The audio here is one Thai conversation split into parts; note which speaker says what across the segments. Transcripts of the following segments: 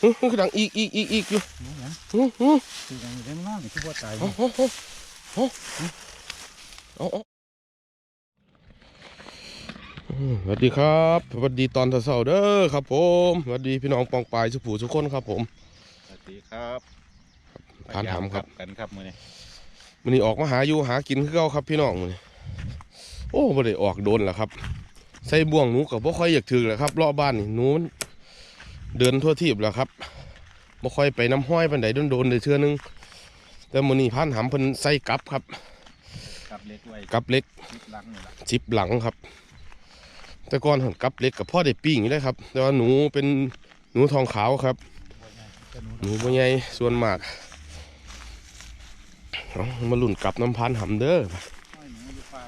Speaker 1: ฮึคือดังอีกอีกอีกอีกอยู่ฮึฮึ
Speaker 2: คือยังเล่นน้ำนี่คือว่าตาย
Speaker 1: โอ้โหโอ้โอ้โหอืมสวัสดีครับสวัสดีตอนเช้าเด้อครับ ผมสวัสดีพี่น้องปองปายสุผูทุกคนครับ ผม
Speaker 2: สวัสดีครับ
Speaker 1: ผ่านถามครับ
Speaker 2: กันครับมื้อนี้
Speaker 1: มันนี้ออกมาหาอยู่หากินคือเก่าครับ พี่น้องมื้อนี้โอ้บ่ได้ออกโดนแล้วครับ ใส่บ่วงหนูก็บ่ค่อยอยากถึงแหละครับรอบบ้านนี่หนูมัน เดินทั่วทีบแล้วครับบ่ค่อยไปน้ำห้อยปานใดโดนๆเลยเทื่อนึง แต่มื้อนี้พันหำเพิ่นใส่กลับครับ
Speaker 2: กับเล็กไว้
Speaker 1: กลับเล็ก
Speaker 2: คลิปหลังนี่ล่ะ
Speaker 1: จิบหลังครับ แต่ก่อนหันกลับเล็กกับพ่อได้ปิ้งอยู่เลยครับ แต่ว่าหนูเป็นหนูทองขาวครับ หนูบ่ใหญ่ส่วนมากเอามาลุ่นกลับน้ำพันหำเด้อ
Speaker 2: ห้อยหนูอยู่ป่า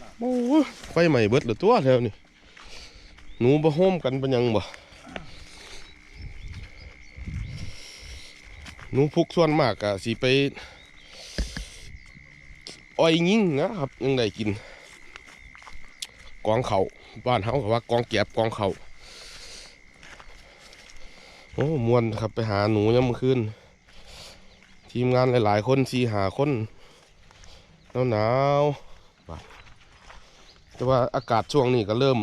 Speaker 2: หลับ
Speaker 1: โอ้ยไฟใหม่เบิดเหลือตัวแล้วนี่หนูบ่โฮมกันเป็นหยังบ่ หนูพุกส่วนมากอะสิไปอ้อยยิงนะครับยังได้กิน กองเขาบ้านเฮาก็ว่ากองแก็บกองเขาโอ้มวนครับไปหาหนูยามมื้อคืนทีมงานหลาย ๆ คนสีหาคนหนาวหนาวแต่ว่าอากาศช่วงนี้ก็เริ่ม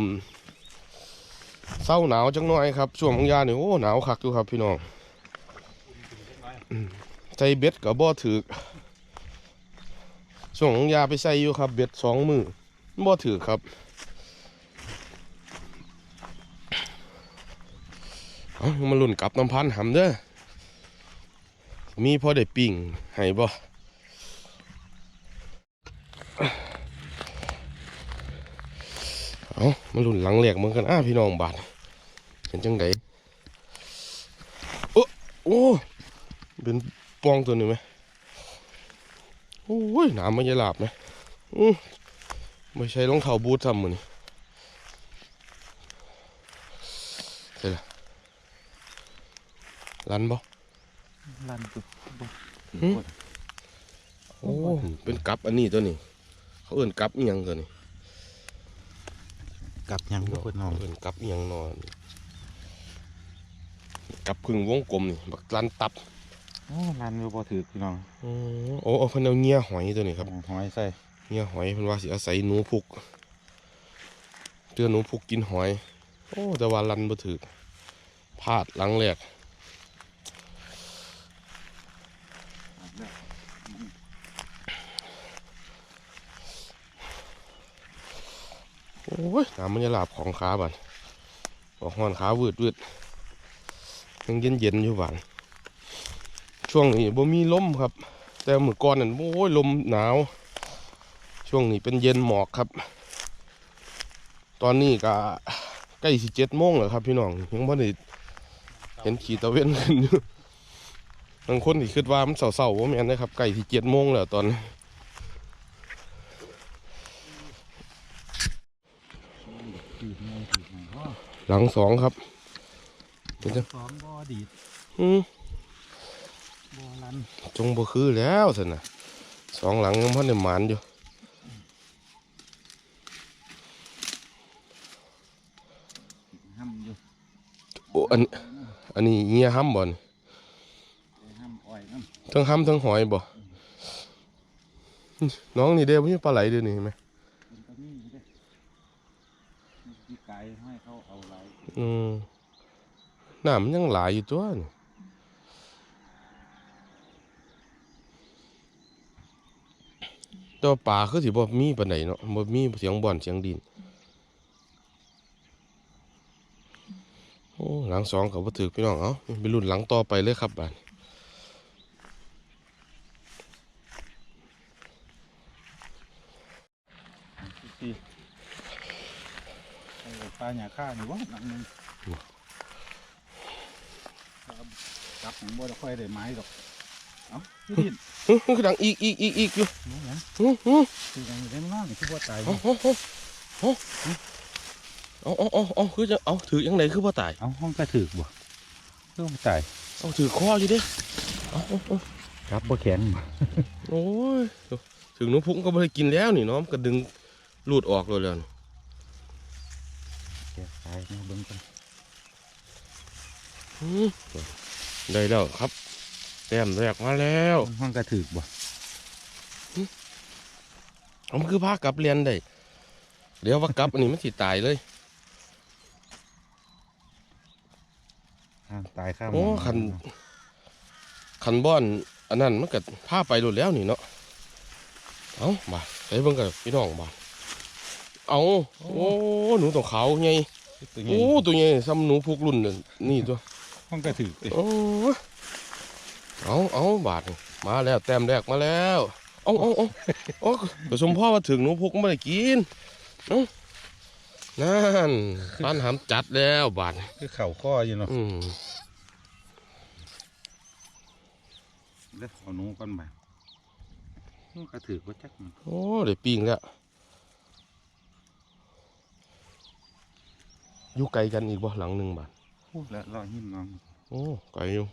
Speaker 1: เศร้าหนาวจังหน่อยครับ ช่วงของยาเนี่ยโอ้หนาวคักอยู่ครับพี่น้อง ใส่เบ็ดกับบ่อถือกช่งยาไปใส่อยู่ครับ เบ็ดสองมือบ่อถือครับเอามาลุ่นกลับน้ำพันหำเด้อมีพอได้ปิ่งให้บ่เอามาลุ่นหลังแหลกเหมือนกันอ้าพี่น้องบาดเห็นจังไดโอ้โอ้ เป็นปองตัวนี้ไหมโอ้ยหนามมันจะหลาบไหมอือไม่ใช่รองเท้าบูททำมือนี่ใช่ละรันบ่
Speaker 2: ลั่นจุดบ่
Speaker 1: หืมโอ้เป็นกับอันนี้ตัวนี้ เขาเอื่นกับอิหยังตัวนี้
Speaker 2: กับยังบ่เพิ่นน้อง
Speaker 1: เอื่นกับอิหยังนอนกับครึ่งวงกลมนี่บักลันตับ
Speaker 2: โอ้ลั่นอยู่บ่ถือพี่น้อง
Speaker 1: โอ้โอ้เอาเพิ่นเอาเงี้ยหอยตัวนี้ครับ
Speaker 2: หอยใส่
Speaker 1: เงี้ยหอยเพิ่นว่าสิอาศัยหนูพุกเตือหนูพุกกินหอย โอ้แต่ว่าลันบ่ถึกพลาดหลังแรกโอ้ยน้ำมันจะหลาบของขาบันบอกห้อนขาวืดวืดยังเย็นเย็นๆอยู่บ้าน ช่วงนี้บ่มีลมครับ แต่เมื่อก่อนนั่นโอ้ยลมหนาว ช่วงนี้เป็นเย็นหมอกครับ ตอนนี้ก็ใกล้สิเจ็ดโมงแล้วครับ พี่น้องยังบ่ได้เห็นขีดตะเวนขึ้นอยู่บางคนที่คิดว่ามันเศร้าๆว่าแม่นนะครับใกล้สิเจ็ดโมงแล้วตอนนี้
Speaker 2: ถือไงถือไงอ๋อ
Speaker 1: หลังสองครับเป็นจัง
Speaker 2: สองบ่ดีด
Speaker 1: อืม
Speaker 2: บ่ลั่น
Speaker 1: จงบ่คือแล้วสินะสองหลังยังพ่อได้หมานอยู่
Speaker 2: ห้ำอยู่
Speaker 1: โอ้อันอันนี้เงียห้ำบ่น
Speaker 2: ห้ำอ้อยน้ำ
Speaker 1: ทั้งห้ำทั้งหอยบ่น้องนี่เด้พี่ปลาไหลเด้อนี่เห็นไหม
Speaker 2: มันก็มีอยู่เด้มีไก่ให้เขาเอาไหล
Speaker 1: อืมน้ำมันยังหลายอยู่ตัวนี่ ตัวาปลาคือสิบ่มีปานใดเนาะบ่มีเสียงบ่อนเสียงดินโอ้หลังสองกับบ่ถือพี่น้องเอ้าไปรุ่นหลังต่อไปเลยครับบาด
Speaker 2: ปลาหยาค่านี่วะนังนึงจับของบ่ได้ค่อยได้ไม้ดอก เอ้าพี่ดิน
Speaker 1: ฮึคือดังอีกอีกอีกอีกอยู่
Speaker 2: หนูหยัง
Speaker 1: ฮึฮึ
Speaker 2: คือยังเล่นน้ำนี่คือว่าตาย
Speaker 1: เอาเอาเอาเอาเอาเอาเอาคือจะเอาถือยังไงคือบ่ตาย
Speaker 2: เอาห้องกระถือกบ่คือว่าตาย
Speaker 1: เอาถือคออยู่เด้เอาเอาเอา
Speaker 2: ครับบ่แข็งบ่
Speaker 1: โอ้ยถึงหนูพุงก็บ่ได้กินแล้วนี่เนาะมันก็ดึงลูดออกเลยแล้วนี่
Speaker 2: แกตายมาเบิ่งกัน
Speaker 1: หืมได้แล้วครับ แต้มแรกมาแล้ว
Speaker 2: ห้องกระถือบ่
Speaker 1: เอามันคือพากลับเรียนได้ เดี๋ยวว่ากลับอันนี้มันสิตายเลย
Speaker 2: อ่าตายข้าม
Speaker 1: โอ้คันคันบอนอันนั้นมันก็พาไปหลุดแล้วนี่เนาะเอาบาดใส่เบิ่งกับพี่น้องบาดเอาโอ้หนูตัวขาวไง
Speaker 2: ตัวใหญ่
Speaker 1: โอ้ตัวใหญ่ซ้ำหนูพวกรุ่นนั่นนี่ตัว
Speaker 2: ห้องกระถือติ
Speaker 1: โอ้ เอาเอาบาดนี่มาแล้วแต้มแรกมาแล้วเอาเอาเอาเอาผสมพ่อมาถึงหนูพวกไม่ได้กินเอานั่นบ้านหามจัดแล้วบาดนี่
Speaker 2: คือเข่าข้ออยู่เนาะ
Speaker 1: อืม
Speaker 2: เดี๋ยวเอาหนูก่อนไปห้องกระถือก็จักมัน
Speaker 1: โอ้ได้ปิ้งแล้วอยู่ไกลกันอีกบ่หลังหนึ่งบาท
Speaker 2: พูดแล้วรอหิ้มน้อง
Speaker 1: โอ้ไกลอยู่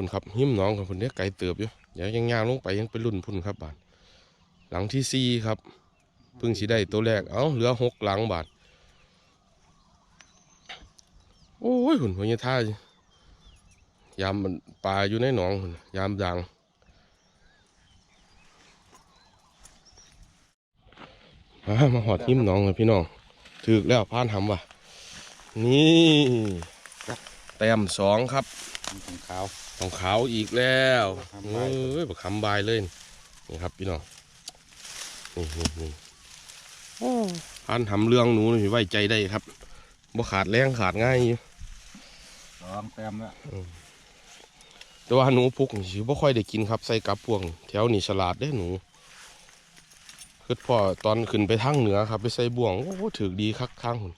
Speaker 1: คุณครับหิมน้องของคนนี้ไกลเติบอยู่เดี๋ยวยังย่างลงไปยังเป็นรุ่นพุ่นครับบาทหลังที่สี่ครับเพิ่งสิได้ตัวแรก เอ้าเหลือหกหลังบาทโอ้ยหุ่นหัวยี่ท่ายามมันปลาอยู่ในหนองพุ่นยามดังมามาหอดหิมน้องเลยพี่น้องถึกแล้วพานหำว่ะ นี่ แต้มสองครับ
Speaker 2: ขาว
Speaker 1: ของขาวอีกแล้ว
Speaker 2: คำ
Speaker 1: เอ้
Speaker 2: บาย
Speaker 1: ยบักคำบายเลยนี่ครับพี่น้องนี่นี่นี่โอ้พันทำเรื่องหนูนี่ไว้ใจได้ครับบ่ขาดแรงขาดง่ายอยู่
Speaker 2: สองแต้มแล้ว
Speaker 1: แต่ว่าหนูพุกนี่สิบ่ค่อยได้กินครับใส่กับพวงแถวนี่ฉลาดเด้หนูคือพ่อตอนขึ้นไปทางเหนือครับ ไปใส่บ่วงโอ้โหถือดีคักทางหุ่น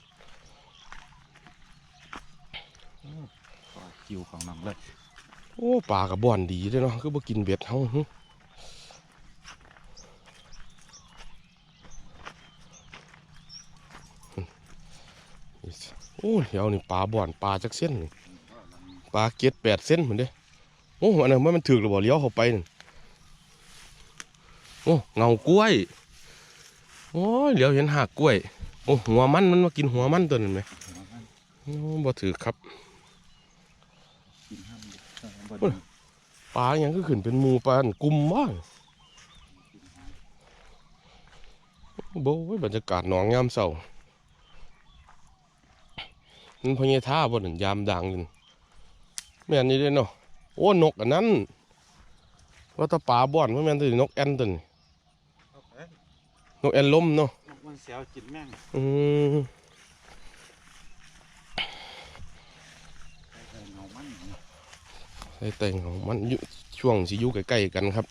Speaker 2: คิวของน้องเลย
Speaker 1: โอ้ปลากับบ่อนดีเด้เนาะคือบ่กินเบ็ดเฮาหึโอ้เดี๋ยวนี่ปลาบ่อนปลาจักเส้นนี่ปลาเก็ดแปดเส้นเหมือนเด้โอ้อันนั้นมันถือหรือบ่เลี้ยวเข้าไปนั่โอ้เงากล้วยโอ้เลี้ยวเห็นหากกล้วยโอ้หัวมันมันมากินหัวมันตัวนั้นไหมโอ้บ่ถือครับ
Speaker 2: กินห้ามบ
Speaker 1: โอ้ย ปลาอย่างก็ขึ้นเป็นหมูปลาอันกลุ่มบ้างโบ้ยบรรยากาศหนองยามเศร้ามันพญาท่าบนนยามดังอยู่แม่นนี่เด้เนาะโอ้นกอันนั้น ว่าแตาปลาบ่อนว่าแม่นตัวนกแอ่นตัวนี้นกแอ่นล้มเนาะ
Speaker 2: มันเสียวกินแม่ง
Speaker 1: อืม
Speaker 2: เงามัน
Speaker 1: ใส่แต่งของมันอยู่ช่วงสิอยู่ใกล้ๆกันครับ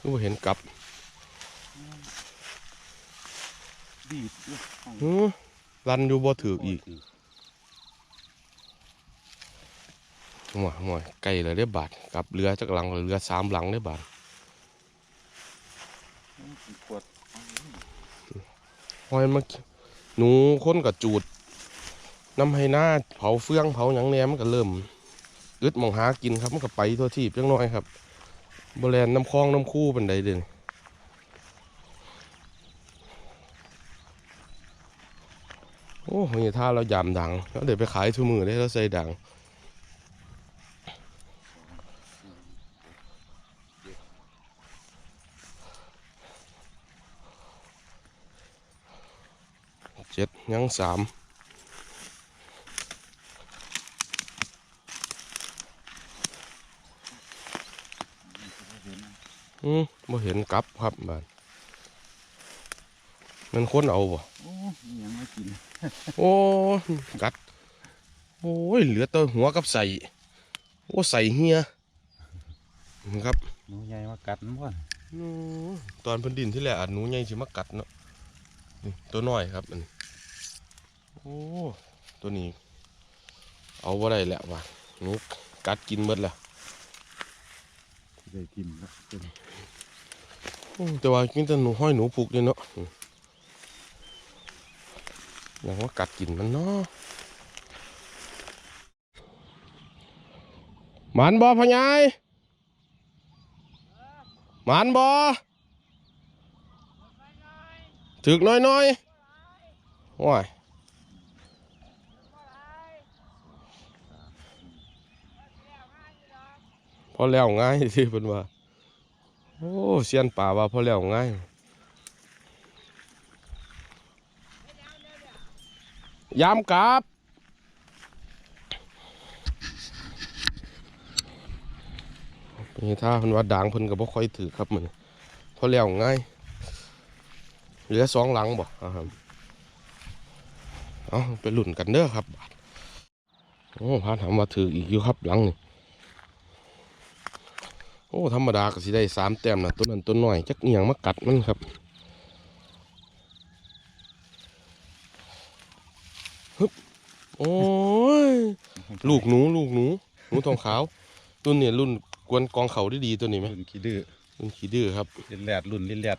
Speaker 1: ก็บ่เห็นกลับ
Speaker 2: ดีดอยู่ห้อง
Speaker 1: หือรันอยู่บ่ถืออีกหมวยหมวยไก่เลยได้บาทกลับเรือจากหลังเรือสามหลังได้บาท
Speaker 2: ข วด
Speaker 1: หอยมาหนูค้นกับจูดน้ำให้หน้าเผาเฟืองเผาหยังแหนมนก็เริ่มอึดมองหากินครับมันก็ไปทั่วทีบจังน้อยครับบรแลนน้ำคลองน้ำคู่เป็นใดเด่นโอ้ยท่าเรายามดังแล้วเดี๋ยวไปขายทุกมือได้แล้วใส่ดัง เจ็ดยังสามอืมบ่เห็นกลับครับบ้านมันคนเอาบ่
Speaker 2: โอ้ยังไม่กิน
Speaker 1: โอ้กัด โอ้ย เหลือแต่หัวกับใส่ โอ้ใส่เฮียครับ
Speaker 2: หนูใหญ่มากัดมันบ่
Speaker 1: อืมตอนเพื้นดินที่แหละอันหนูใหญ่สิมากัดเนาะ นี่ตัวน้อยครับอันนี้ โอ้ตัวนี้ เอาว่าได้แหละว่ะหนูกัดกินหมดแล้ว
Speaker 2: ได้กินแล้วเป็น
Speaker 1: โอ้แต่ว่ากินแต่หนูห้อยหนูผูกเลยเนาะอืมอย่างว่ากัดกินมันเนาะหมันบอพะยายหมันบอถึกน้อยๆว้าย พอแล้วง่ายที่เพิ่นว่า โอ้เซียนป่าว่าพอแล้วง่ายยามกลับนี่ถ้าเพิ่นว่าด่างเพิ่นก็บ่ค่อยถือครับมันพอแล้วง่ายเหลือสองหลังบ่ครับเอาไปหลุ่นกันเด้อครับโอ้พาถามว่าถืออีกอยู่ครับหลังนี่ โอ้ ธรรมดาก็สิได้สามแต้มนะตัวนั้นตัวน้อยจักเอียงมากัดมันครับฮึบโอ้ยลูกหนูลูกหนูหนูทองขาวตัวนี้รุ่นกวนกองเขาได้ดีตัวนี้ไหม
Speaker 2: รุ่นขี้ดื้อ
Speaker 1: รุ่นขี้ดื้อครับ
Speaker 2: ลิ้นแหลดรุ่นลิ้นแหลด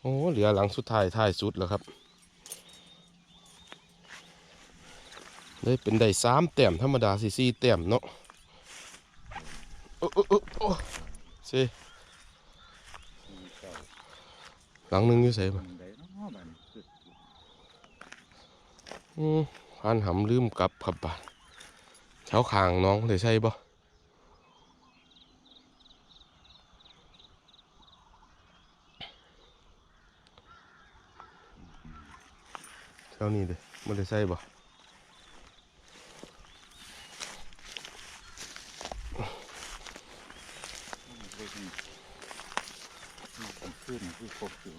Speaker 1: โอ้เหลือหลังสุดท้ายท้ายสุดแล้วครับ เป็นได้สามแต้มธรรมดาสี่สี่แต้มเนาะโอ้โอ้โอ้โอ้เซหลังนึงอยู่ใส่บ่ะอืมพานหำลืมกลับครับบาดเช้าคางน้องได้ใช่บ่เช้านี้เด้ไม่ได้ใช่บ่
Speaker 2: ขึ้นคือครบอยู่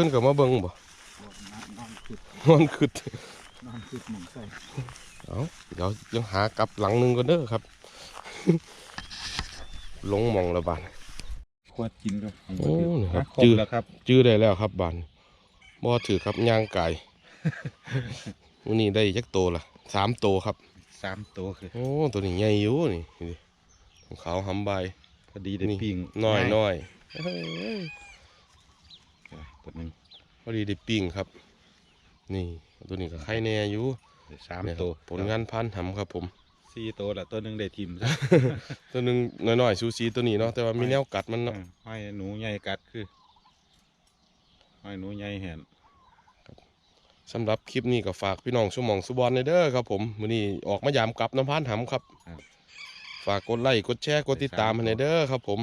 Speaker 1: ขึ้นกับมาเบิ่งบ่
Speaker 2: นอนขึ้น
Speaker 1: นอนขึ้น
Speaker 2: นอนขึ้นหมุนใส่
Speaker 1: เอาเดี๋ยวยังหากลับหลังหนึงก่อนเด้อครับ ลงหมองละบาน
Speaker 2: ขวดกินก็
Speaker 1: โอ้นี่ครับ
Speaker 2: ครบ
Speaker 1: จืด
Speaker 2: แล้วครับ
Speaker 1: จื้อได้แล้วครับบานบ่ถือครับย่างไก่วันนี้ได้จักโตละสามโตครับ
Speaker 2: สามตัวคือ
Speaker 1: โอ้ตัวนี้ใหญ่อยู่นี่นี่ของเขาหำใบ
Speaker 2: พอดีได้
Speaker 1: นี่
Speaker 2: ปิ้ง
Speaker 1: น้อย
Speaker 2: ง่า
Speaker 1: น้อยเอ้ย
Speaker 2: ตัวหนึ่ง
Speaker 1: พ อดีได้ปิ้งครับ นี่ตัวนี้ก็ไข่แน่อยู่
Speaker 2: ได้สาม
Speaker 1: เนี่ยครับ
Speaker 2: ตัว
Speaker 1: ผลงานพันหำครับผม
Speaker 2: สี่ตัวละตัวหนึ่งได้ทิม
Speaker 1: ตัวหนึงน้อยๆซูซีตัวนี้เนาะแต่ว่ามีแนวกัดมันเนาะ
Speaker 2: ห้อยหนูใหญ่กัดคือห้อยหนูใหญ่แหน
Speaker 1: สำหรับคลิปนี้ก็ฝากพี่น้องชั่วโมงสุบอลในเด้อครับผมมื้อนี้ออกมายามกลับน้ำพานหำครับ ฝากกดไลค์กดแชร์กดติดตามให้ในเด้อครับผม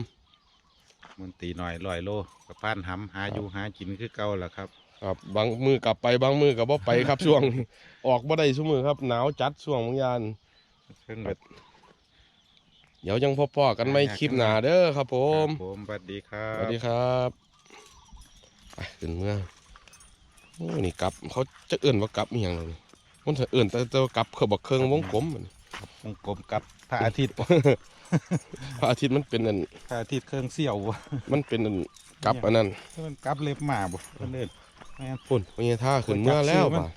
Speaker 2: มันตีหน่อยลอยโลกับพานหำหาอยู่หากินคือเก่าแหละครับ
Speaker 1: ครับบางมือกลับไปบางมือกับบ่ไปครับ ช่วง ออกบ่ได้ชั่วมือครับ หนาวจัดช่วงบางยาน
Speaker 2: เครื่องแบบ
Speaker 1: เดี๋ยวยังพบๆกันไม่คลิปหน้าเด้อครับ ผม
Speaker 2: ครับผมสวัสดีครั
Speaker 1: ส
Speaker 2: บ
Speaker 1: วัสดีครับไปขึ้นเมื่อโอ้นี่กลับ เขาจะเอื่นว่ากลับอหย่างเลยมันจะเอื่นแต่แต่ว่ากลับเขาบอกเครื่องวงกลมมัน
Speaker 2: วงกลมกับพระอาทิตย์
Speaker 1: พระอาทิตย์มันเป็นอัน
Speaker 2: พระอาทิตย์เครื่องเสี่ยวบ่
Speaker 1: มันเป็นอันกลับอันนั้น
Speaker 2: มันกลับเล็บหมาบ่เพิ่นเอิ้นแม่น
Speaker 1: ปุ่นพญาท่าขึ้นเมื่อแล้ว
Speaker 2: จับชื่อมัน
Speaker 1: ป่ะ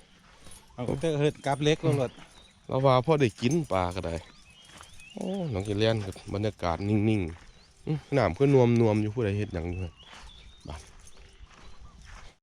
Speaker 2: เอาก็เอิ้นกลับเล็กแล้วลด
Speaker 1: เราว่าพ่อได้กินปลาก็ได้โอ้น้องกินเลียนกับบรรยากาศนิ่งๆอื้อน้ำเพื่อนวมนวมๆอยู่ผู้ใดเฮ็ดหยังอยู่หั่นบ้าน